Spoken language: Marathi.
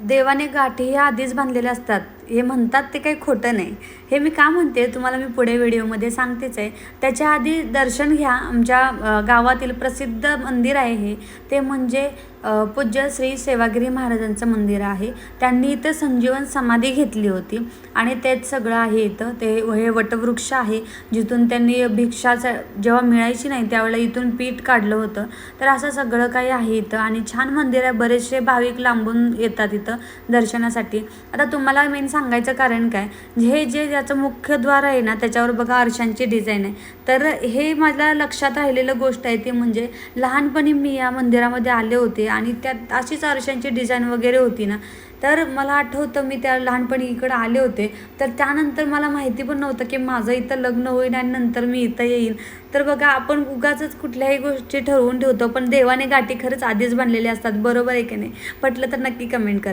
देवाने गाठी ह्या आधीच बांधलेल्या असतात. हे म्हणतात ते काही खोटं नाही. हे मी का म्हणते? तुम्हाला मी पुढे व्हिडिओमध्ये सांगतेच आहे. त्याच्या आधी दर्शन घ्या. आमच्या गावातील प्रसिद्ध मंदिर आहे हे. ते म्हणजे पूज्य श्री सेवागिरी महाराजांचं मंदिर आहे. त्यांनी इथं संजीवन समाधी घेतली होती. आणि तेच सगळं आहे इथं. ते हे वटवृक्ष आहे जिथून त्यांनी भिक्षाचं जेव्हा मिळायची नाही त्यावेळेला इथून पीठ काढलं होतं. तर असं सगळं काही आहे इथं. आणि छान मंदिर आहे. बरेचसे भाविक लांबून येतात इथं दर्शनासाठी. आता तुम्हाला मेन सांग सांगायचं कारण काय? हे जे ज्याचं मुख्य द्वार आहे ना त्याच्यावर बघा आरशांची डिझाईन आहे. तर हे माझ्या लक्षात राहिलेलं गोष्ट आहे ती म्हणजे लहानपणी मी या मंदिरामध्ये आले होते आणि त्यात अशीच आरशांची डिझाईन वगैरे होती ना तर मला आठवतं मी त्या लहानपणी इकडं आले होते. तर त्यानंतर मला माहिती पण नव्हतं की माझं इथं लग्न होईल आणि नंतर मी इथं येईन. तर बघा आपण उगाच कुठल्याही गोष्टी ठरवून ठेवतो पण देवाने गाठी खरंच आधीच बांधलेल्या असतात. बरोबर आहे की नाही? पटलं तर नक्की कमेंट करा.